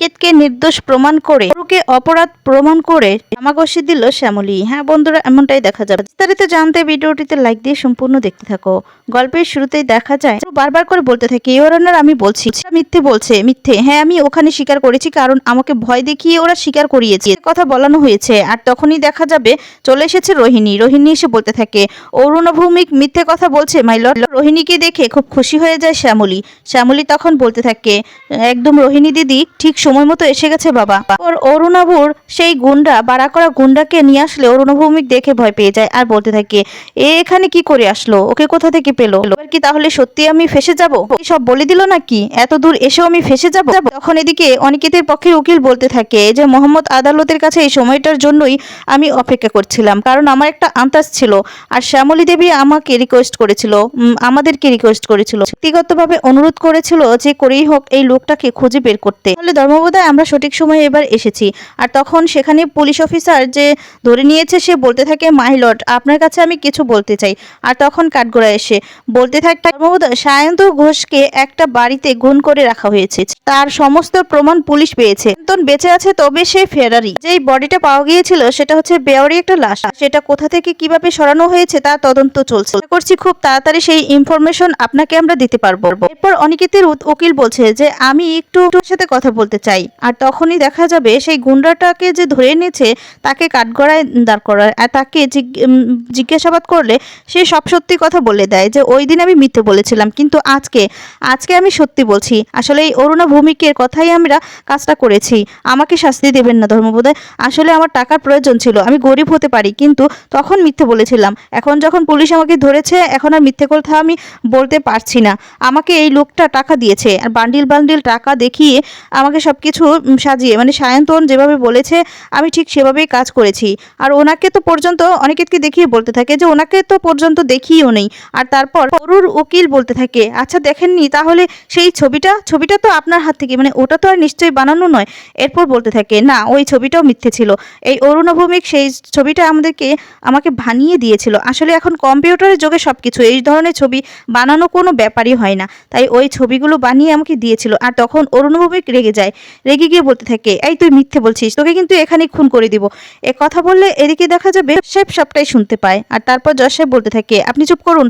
অনিকেতকে নির্দোষ প্রমাণ করে, অরুকে অপরাধ প্রমাণ করে জামাগসি দিল শ্যামলী। হ্যাঁ বন্ধুরা, এমনটাই দেখা যাবে। বিস্তারিত জানতে ভিডিওটিতে লাইক দিয়ে সম্পূর্ণ দেখতে থাকো। গল্পের শুরুতেই দেখা যায় বারবার করে বলতে থাকে ইওর অনার আমি বলছি মিথ্যে বলছে, মিথ্যে। হ্যাঁ আমি ওখানে স্বীকার করেছি কারণ আমাকে ভয় দেখিয়ে ওরা স্বীকার করিয়েছে। কথা বলানো হয়েছে। আর তখনই দেখা যাবে, চলে এসেছে রোহিণী। রোহিণী এসে বলতে থাকে অরুণ ভৌমিক মিথ্যে কথা বলছে মাই লর্ড রোহিণীকে দেখে খুব খুশি হয়ে যায় শ্যামলী। শ্যামলী তখন বলতে থাকে, একদম রোহিণী দিদি, ঠিক সময় মতো এসে গেছে বাবা। ওর অরুণাভুর সেই গুন্ডা, বাড়া করা গুন্ডাকে নিয়ে আসলে অরুণভৌমিক দেখে ভয় পেয়ে যায় আর বলতে থাকে, এ এখানে কি করে আসলো? ওকে কোথা থেকে পেল? কি তাহলে সত্যি আমি ফেসে যাব? সব বলে দিল নাকি? এত দূর এসেও আমি ফেসে যাব? তখন এদিকে অনিকেতের পক্ষে উকিল বলতে থাকে, যে মোহাম্মদ আদালতের কাছে এই সময়টার জন্যই আমি অপেক্ষা করছিলাম, কারণ আমার একটা আন্তাজ ছিল আর শ্যামলী দেবী আমাকে রিকোয়েস্ট করেছিল আমাদেরকে রিকোয়েস্ট করেছিল। ব্যক্তিগতভাবে অনুরোধ করেছিল যে করেই হোক এই লোকটাকে খুঁজে বের করতে। তাহলে ধর্মবোধায় আমরা সঠিক সময়ে এবার এসেছি। আর তখন সেখানে পুলিশ অফিসার যে ধরে নিয়েছে সে বলতে থাকে, মাই লর্ড, আপনার কাছে আমি কিছু বলতে চাই। আর তখন কাঠগোড়া এসে বলতে থাকে ধর্মবোধায় সায়ন্ত ঘোষকে একটা বাড়িতে গুণ করে রাখা হয়েছে। তার সমস্ত প্রমাণ পুলিশ পেয়েছে। বেঁচে আছে তবে সে ফেরারি। যেই বডিটা পাওয়া গিয়েছিল সেটা হচ্ছে বেওয়ারি একটা লাশ। সেটা কোথা থেকে কীভাবে সরানো হয়েছে তা তদন্ত চলছে। করছি খুব তাড়াতাড়ি সেই ইনফরমেশন আপনাকে আমরা দিতে পারব। এরপর অনিকেতের উকিল বলছে যে, আমি একটু সাথে কথা বলতে চাই। আর তখনই দেখা যাবে সেই গুন্ডাটাকে যে ধরে এনেছে, তাকে কাঠগড়ায় দাঁড় আর তাকে জিজ্ঞ- জিজ্ঞাসাবাদ করলে সে সব সত্যি কথা বলে দেয় যে, ওই দিন আমি মিথ্যে বলেছিলাম। কিন্তু আজকে আজকে আমি সত্যি বলছি। আসলে এই অরুণা ভূমিকের কথাই আমরা কাজটা করেছি। আমাকে শাস্তি দেবেন না ধর্মবোধে আসলে আমার টাকার প্রয়োজন ছিল। আমি গরিব হতে পারি। কিন্তু তখন মিথ্যে বলেছিলাম। এখন যখন পুলিশ আমাকে ধরেছে, এখন আর মিথ্যে কথা আমি বলতে পারছি না। আমাকে এই লোকটা টাকা দিয়েছে। আর বান্ডিল বান্ডিল টাকা দেখিয়ে আমাকে সব কিছু সাজিয়ে মানে সায়ন্তন যেভাবে বলেছে, আমি ঠিক সেভাবেই কাজ করেছি। আর ওনাকে তো পর্যন্ত অনেকেতকে দেখিয়ে বলতে থাকে যে, ওনাকে তো পর্যন্ত দেখিয়েও নেই। আর তারপর অরুর উকিল বলতে থাকে আচ্ছা দেখেননি, তাহলে সেই ছবিটা ছবিটা তো আপনার হাত থেকে মানে ওটা তো আর নিশ্চয়ই বানানো নয়। এরপর বলতে থাকে, না, ওই ছবিটাও মিথ্যে ছিল। এই অরুণভৌমিক সেই ছবিটা আমাদেরকে, আমাকে বানিয়ে দিয়েছিল। আসলে এখন কম্পিউটারের যোগে সব কিছু এই ধরনের ছবি বানানো কোনো ব্যাপারই হয় না। তাই ওই ছবিগুলো বানিয়ে আমাকে দিয়েছিল। আর তখন অরুণভৌমিক রেগে যায়। রেগে গিয়ে বলতে থাকে, এই তুই মিথ্যে বলছিস, তোকে কিন্তু এখানে খুন করে দিব। এ কথা বললে এদিকে দেখা যাবে সাহেব সবটাই শুনতে পায়। আর তারপর জজ সাহেব বলতে থাকে, আপনি চুপ করুন।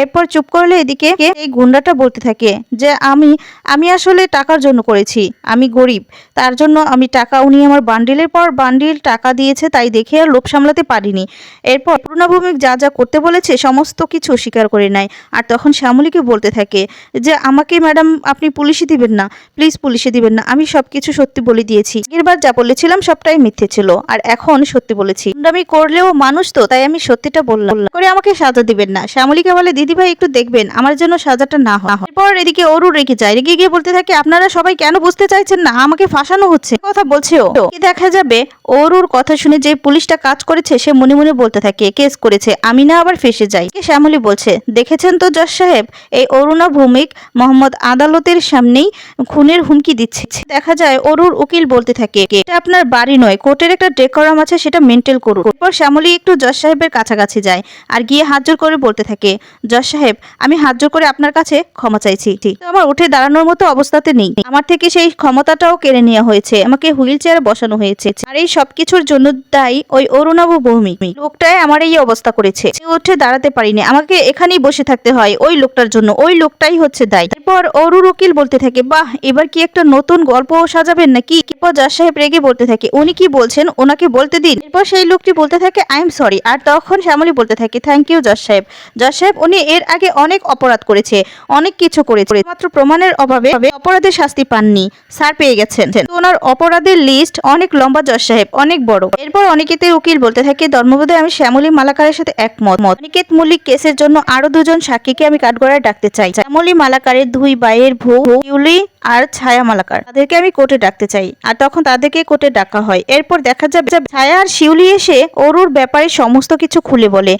এরপর চুপ করলে এদিকে এই গুন্ডাটা বলতে থাকে যে, আমি আমি আসলে টাকার জন্য করেছি, আমি গরিব, তার জন্য আমি টাকা, উনি আমার বান্ডিলের পর বান্ডিল টাকা দিয়েছে, তাই দেখে আর লোভ সামলাতে পারিনি। এরপর পূর্ণভূমিক যা যা করতে বলেছে, সমস্ত কিছু স্বীকার করে নেয়। আর তখন শ্যামলীকে বলতে থাকে যে, আমাকে ম্যাডাম, আপনি পুলিশে দিবেন না, প্লিজ পুলিশে দিবেন না, আমি সব কিছু সত্যি বলে দিয়েছি। এরবার যা বলেছিলাম সবটাই মিথ্যে ছিল, আর এখন সত্যি বলেছি। আমি করলেও মানুষ তো, তাই আমি সত্যিটা বললাম। করে আমাকে সাজা দিবেন না। শ্যামলীকে বলে দিদি ভাই একটু দেখবেন, আমার জন্য সাজাটা না হয়। এরপর এদিকে অরু রেগে যায়। রেগে গিয়ে বলতে থাকে, আপনারা সবাই কেন বুঝতে চাইছেন না? আমাকে ফাঁসানো হচ্ছে। কথা বলছে ও। কি দেখা যাবে, অরুর কথা শুনে যে পুলিশটা কাজ করেছে, সে মনে মনে বলতে থাকে, কেস করেছে, আমি না আবার ফেসে যাই। শ্যামলী বলছে, দেখেছেন তো জজ সাহেব, এই অরুণা ভৌমিক মোহাম্মদ আদালতের সামনেই খুনের হুমকি দিচ্ছে। দেখা যায়, অরুর উকিল বলতে থাকে এটা আপনার বাড়ি নয়, কোর্টের একটা ডেকোরাম আছে, সেটা মেনটেন করুন। এরপর শ্যামলী একটু জজ সাহেবের কাছাকাছি যায় আর গিয়ে হাত জোর করে বলতে থাকে, জজ সাহেব, আমি হাত জোর করে আপনার কাছে ক্ষমা চাইছি তো আমার উঠে দাঁড়ানোর মতো অবস্থাতে নেই। আমার থেকে সেই ক্ষমতাটাও কেড়ে নেওয়া হয়েছে। আমাকে হুইল চেয়ারে বসানো হয়েছে। আর এই সবকিছুর জন্য দায়ী ওই অরুণাবু ভৌমিক লোকটাই আমার এই অবস্থা করেছে। উঠে দাঁড়াতে পারিনি। আমাকে এখানেই বসে থাকতে হয়, ওই লোকটার জন্য। ওই লোকটাই হচ্ছে দায়ী। এরপর অরুর উকিল বলতে থাকে, বাহ, এবার কি একটা নতুন গল্প সাজাবেন নাকি? এরপর জাজ সাহেব রেগে বলতে থাকে, উনি কি বলছেন? ওনাকে বলতে দিন। এরপর সেই লোকটি বলতে থাকে, আই এম সরি। আর তখন শ্যামলী বলতে থাকে, থ্যাংক ইউ জজ সাহেব। জজ সাহেব, উনি এর আগে অনেক অপরাধ করেছে, অনেক কিছু করেছে, মাত্র প্রমাণের অভাবে অপরাধের শাস্তি পাননি, স্যার পেয়ে গেছেন। ওনার অপরাধের লিস্ট অনেক লম্বা, জজ সাহেব, অনেক বড়। এরপর অনিকেতের উকিল বলতে থাকে, ধর্মবোধে আমি শ্যামলী মালাকারের সাথে একমত। মত অনিকেত মল্লিক কেসের জন্য আরও দুজন সাক্ষীকে আমি কাঠগড়ায় ডাকতে চাই। শ্যামলী মালাকারের দুই বাইয়ের ভৌ ইউলি আর ছায়া মালাকার তাদেরকে আমি কোর্টে ডাকতে চাই। আর তখন তাদেরকে কোর্টে ডাকা হয়। এরপর দেখা যাবে ছায়া আর শিউলি এসে অরুর ব্যাপারে সমস্ত কিছু খুলে বলে।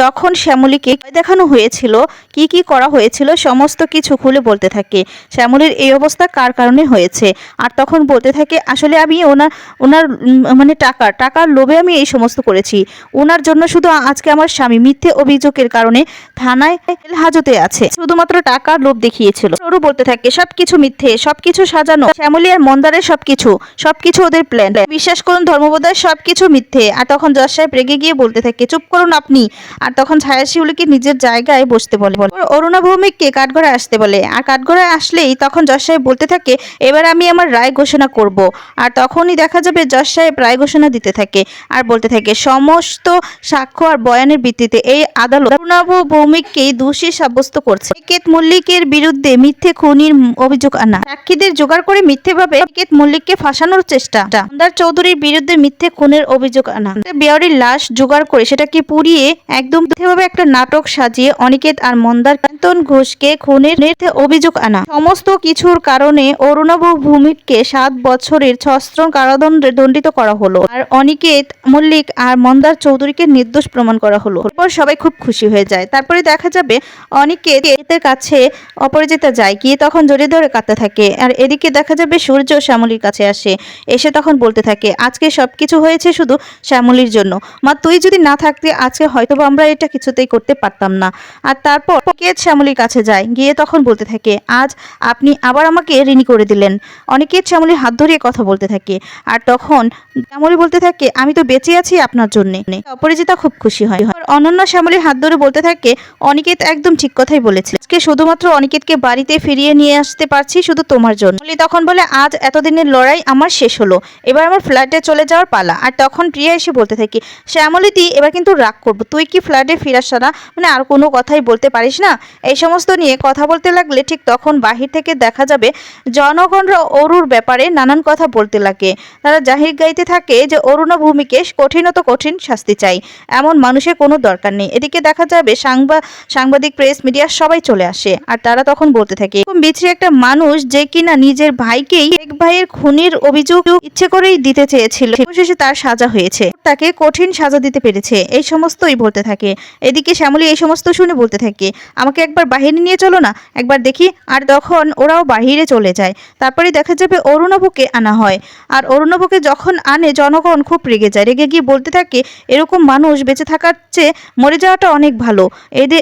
যখন শ্যামলীকে দেখানো হয়েছিল কি কি করা হয়েছিল সমস্ত কিছু খুলে বলতে থাকে। শ্যামলীর এই অবস্থা কার কারণে হয়েছে? আর তখন বলতে থাকে, আসলে আমি ওনার ওনার মানে টাকা, টাকার লোভে আমি এই সমস্ত করেছি। ওনার জন্য শুধু আজকে আমার স্বামী মিথ্যে অভিযোগের কারণে থানায় হাজতে আছে। শুধুমাত্র টাকার লোভ দেখিয়েছিল। সরু বলতে থাকে, সবকিছু মিথ্যে, সবকিছু সাজানো। শ্যামলী আর মন্দারের সবকিছু সবকিছু ওদের প্ল্যান বিশ্বাস করুন, ধর্মবোধের সবকিছু মিথ্যে। আর তখন জজ সাহেব রেগে গিয়ে বলতে থাকে, চুপ করুন আপনি। আর তখন ছায়া শিউলিকে নিজের জায়গায় বসতে বলে। ওর অরুণা ভৌমিককে কাঠগড়ায় আসতে বলে। আর কাঠগড়ায় আসলেই তখন জজ সাহেব বলতে থাকে, এবার আমি আমার রায় ঘোষণা করব। আর তখনই দেখা যাবে জজ সাহেব রায় ঘোষণা দিতে থাকে আর বলতে থাকে, সমস্ত সাক্ষ্য আর বয়ানের ভিত্তিতে এই আদালত অরুণাভ ভৌমিককেই দোষী সাব্যস্ত করছে। নিকেত মল্লিকের বিরুদ্ধে মিথ্যে খুনির অভিযোগ আনা। সাক্ষীদের জোগাড় করে মিথ্যেভাবে নিকেত মল্লিককে ফাঁসানোর চেষ্টা। মন্দার চৌধুরীর বিরুদ্ধে মিথ্যে খুনের অভিযোগ আনা। বিয়ারির লাশ জোগাড় করে সেটাকে পুড়িয়ে একদম মিথ্যেভাবে একটা নাটক সাজিয়ে অনিকেত আর মন্দার কান্তন ঘোষকে খুনের অভিযোগ আনা। সমস্ত কিছুর কারণে অরুণাভ ভূমিককে সাত বছরের সশ্রম কারাদণ্ডে দণ্ডিত করা হলো। আর অনিকেত মল্লিক আর মন্দার চৌধুরীকে নির্দোষ প্রমাণ করা হলো। এরপর সবাই খুব খুশি হয়ে যায়। তারপরে দেখা যাবে অনিকেত এদের কাছে অপরাজিতা যায়, গিয়ে তখন জড়িয়ে ধরে কাঁদতে থাকে। আর এদিকে দেখা যাবে সূর্য শ্যামলীর কাছে আসে। এসে তখন বলতে থাকে, আজকে সবকিছু হয়েছে শুধু শ্যামলীর জন্য। মা, তুই যদি না থাকতে, আজকে হয়তো আমরা এটা কিছুতেই করতে পারতাম না। আর তারপর শ্যামলীর কাছে যায়, গিয়ে তখন বলতে থাকে, আজ আপনি আবার আমাকে ঋণী করে দিলেন। অনিকেত শ্যামলীর হাত ধরিয়ে কথা বলতে থাকে, আর তখন শ্যামলী বলতে থাকে, আমি তো বেঁচে আছি আপনার জন্য। অপরাজিতা খুব খুশি হয়। অনন্য শ্যামলীর হাত ধরে বলতে থাকে, অনিকেত একদম ঠিক কথাই বলেছে। আজকে শুধুমাত্র অনিকেতকে বাড়িতে ফিরিয়ে নিয়ে আসতে পারছি শুধু তোমার জন্য। তখন বলে, আজ এতদিনের লড়াই আমার শেষ হলো। এবার আমার ফ্ল্যাটে চলে যাওয়ার পালা। আর তখন প্রিয়া এসে বলতে থাকি, শ্যামলী দি এবার কিন্তু রাগ করব। তুই কি ফ্ল্যাটে ফিরার সারা মানে আর কোনো কথাই বলতে পারিস না? এই সমস্ত নিয়ে কথা বলতে লাগলে ঠিক তখন বাহির থেকে দেখা যাবে জনগণরা অরুর ব্যাপারে নানান কথা বলতে লাগে। তারা জাহির গাইতে থাকে যে অরুণ ভূমিকে কঠিনত কঠিন শাস্তি চাই। এমন মানুষের কোনো দরকার নেই। এদিকে দেখা যাবে সাংবা, সাংবাদিক, প্রেস, মিডিয়া সবাই চলে আসে। আর তারা তখন বলতে থাকে বিচ্ছিরি একটা মানুষ যে কিনা নিজের ভাইকেই এক ভাইয়ের খুনির অভিযোগ ইচ্ছে করেই দিতে চেয়েছিল। অবশেষে তার সাজা হয়েছে। তাকে কঠিন সাজা দিতে পেরেছে। এই সমস্তই বলতে থাকে। এদিকে শ্যামলী এই সমস্ত শুনে বলতে থাকে, আমাকে একবার বাহিরে নিয়ে চলো না, একবার দেখি আর তখন ওরাও বাহিরে চলে যায়। তারপরে দেখা যাবে অরুণাবুকে আনা হয়। আর অরুণাবুকে যখন আনে, জনগণ খুব রেগে যায়। রেগে গিয়ে বলতে থাকে, এরকম মানুষ বেঁচে থাকার চেয়ে মরে যাওয়াটা অনেক ভালো। এদের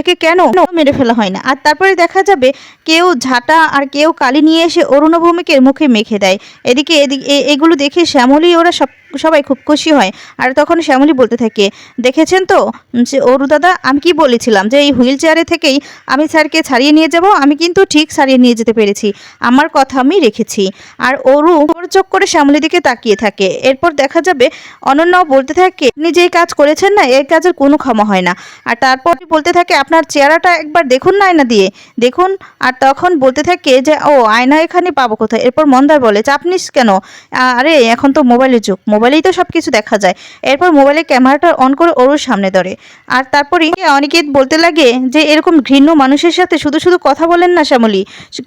একে কেন মেরে ফেলা হয় না? আর তারপরে দেখা যাবে কেউ ঝাঁটা আর কেউ কালি নিয়ে এসে অরুণভূমিকের মুখে মেখে দেয়। এদিকে এদিকে এগুলো দেখে শ্যামলী ওরা সব সবাই খুব খুশি হয়। আর তখন শ্যামলী বলতে থাকে, দেখেছেন তো? যে অরু দাদা, আমি কি বলেছিলাম যে এই হুইল চেয়ারে থেকেই আমি স্যারকে ছাড়িয়ে নিয়ে যাব? আমি কিন্তু ঠিক ছাড়িয়ে নিয়ে যেতে পেরেছি। আমার কথা আমি রেখেছি। আর অরু চোখ করে শ্যামলীর দিকে তাকিয়ে থাকে। এরপর দেখা যাবে অনন্যাও বলতে থাকে, আপনি যেই কাজ করেছেন না, এই কাজের কোনো ক্ষমা হয় না। আর তারপর বলতে থাকে, আপনার চেহারাটা একবার দেখুন না আয়না দিয়ে। দেখুন, আর তখন বলতে থাকে যে, ও, আয়না এখানে পাবো কোথায়? এরপর মন্দার বলে, চাপ নিস কেন? আরে, এখন তো মোবাইলের যুগ। মোবাইলেই তো সব কিছু দেখা যায়। এরপর মোবাইলের ক্যামেরাটা অন করে ওরুর সামনে ধরে। আর তারপরে অনিকেত বলতে লাগে যে, এরকম ঘৃণ্য মানুষের সাথে শুধু শুধু কথা বলেন না শ্যামলী।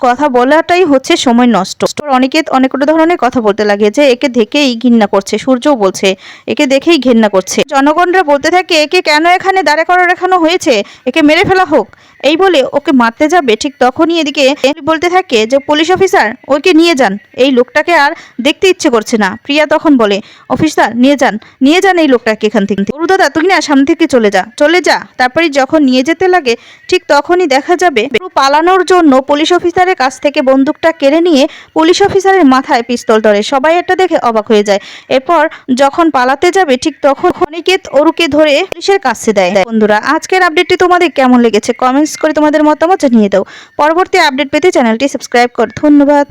কথা বলাটাই হচ্ছে সময় নষ্ট। অনিকেত অনেক ধরনের কথা বলতে লাগে যে, একে দেখেই ঘৃণা করছে, সূর্যও বলছে, একে দেখেই ঘৃণা করছে। জনগণরা বলতে থাকে, একে কেন এখানে দাঁড়া করা রাখানো হয়েছে? একে মেরে ফেলা হোক। এই বলে ওকে মারতে যাবে ঠিক তখনই এদিকে বলতে থাকে যে, পুলিশ অফিসার, ওকে নিয়ে যান। এই লোকটাকে আর দেখতে ইচ্ছে করছে না। প্রিয়া তখন বলে, অফিসার, নিয়ে যান। নিয়ে যান এই লোকটাকে এখান থেকে। অরু দাদা না সামনে থেকে চলে যা। চলে যা। তারপরে যখন নিয়ে যেতে লাগে, ঠিক তখনই দেখা যাবে পালানোর জন্য পুলিশ অফিসারের কাছ থেকে বন্দুকটা কেড়ে নিয়ে পুলিশ অফিসারের মাথায় পিস্তল ধরে। সবাই এটা দেখে অবাক হয়ে যায়। এরপর যখন পালাতে যাবে, ঠিক তখন অনিকেত অরুকে ধরে পুলিশের কাছে দেয়। বন্ধুরা, আজকের আপডেটটি তোমাদের কেমন লেগেছে? কমেন্টস করে তোমাদের মতামত জানিয়ে দাও। পরবর্তী আপডেট পেতে চ্যানেলটি সাবস্ক্রাইব কর। ধন্যবাদ।